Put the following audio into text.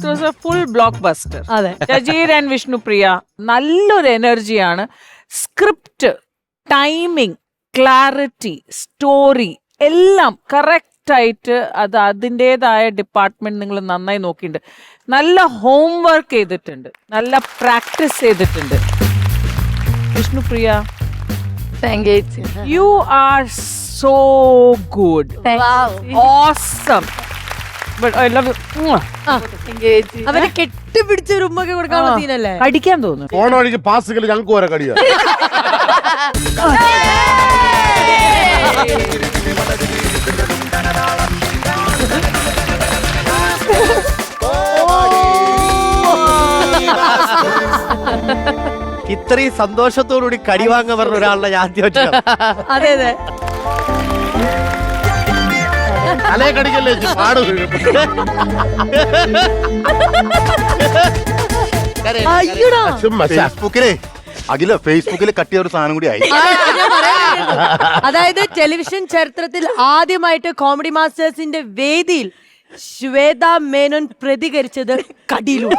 It was a full blockbuster അതെ Rajeer and Vishnupriya നല്ലൊരു എനർജിയാണ് സ്ക്രിപ്റ്റ് ടൈമിംഗ് ക്ലാരിറ്റി സ്റ്റോറി എല്ലാം കറക്റ്റ് ആയിട്ട് അത് അതിന്റെതായ ഡിപ്പാർട്ട്മെന്റ് നിങ്ങൾ നന്നായി നോക്കിയിട്ടുണ്ട്. നല്ല ഹോം വർക്ക് ചെയ്തിട്ടുണ്ട്. നല്ല പ്രാക്ടീസ് ചെയ്തിട്ടുണ്ട്. Vishnupriya thank you you are so good awesome അവരെ കെട്ടിപ്പിടിച്ച ഒരു ഉമ്മൊക്കെ കൊടുക്കാനുള്ള സീനല്ലേ കടിക്കാൻ തോന്നുന്നു. പോണ വഴിക്ക് പാസുകൾ ഞങ്ങൾക്ക് വരെ കടിയാ. ഇത്രയും സന്തോഷത്തോടുകൂടി കടി വാങ്ങാൻ പറഞ്ഞ ഒരാളുടെ ഞാൻ അതെ അതെ. തലേ കടിക്കല്ലേ പാട്. അയ്യടാ ചുമ്മാ അഖില ഫേസ്ബുക്കിൽ കട്ടിയ ഒരു സാധനം കൂടി ആയി. അതായത് ടെലിവിഷൻ ചരിത്രത്തിൽ ആദ്യമായിട്ട് കോമഡി മാസ്റ്റേഴ്സിന്റെ വേദിയിൽ ശ്വേത മേനോൻ പ്രതികരിച്ചത് കടിയിലൂടെ.